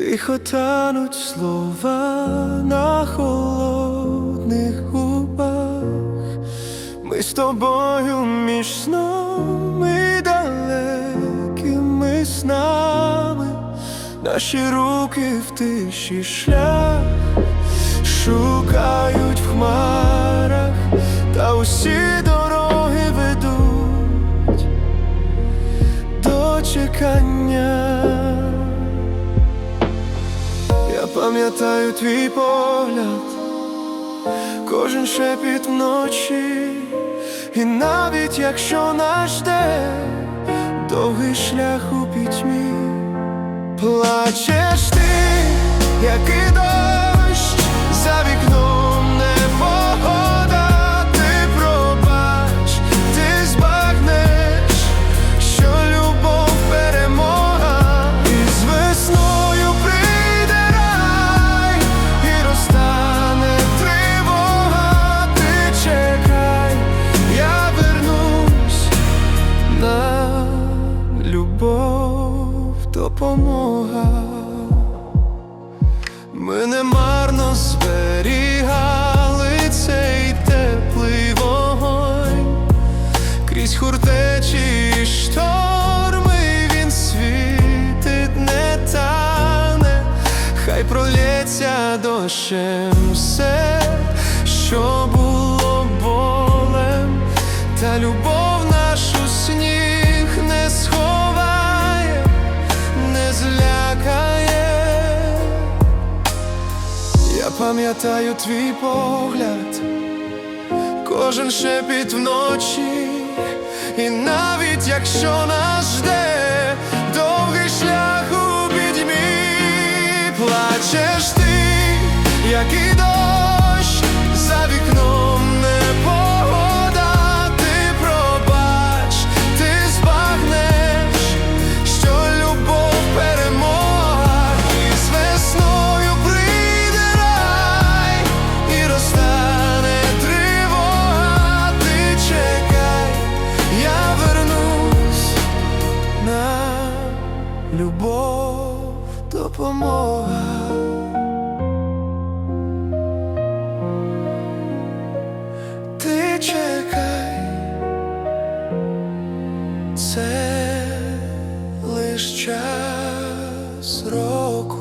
Тихо тануть слова на холодних губах. Ми з тобою між сном і далекими снами, наші руки в тиші шлях шукають в хмарах, та усі дороги ведуть до чекання. Пам'ятаю твій погляд, кожен шепіт вночі, і навіть якщо нас жде довгий шлях у пітьмі, плачеш ти, як і дощ допомога. Ми не марно зберігали цей теплий вогонь. Крізь хуртечі і шторми він світить, не тане, хай пролється дощем все, що було болем, та любов Пам'ятаю твій погляд, кожен шепіт вночі, і навіть якщо нас жде довгий шлях у бідьмі, плачеш ти, як і дощ любов допомога, ти чекай, це лиш час року.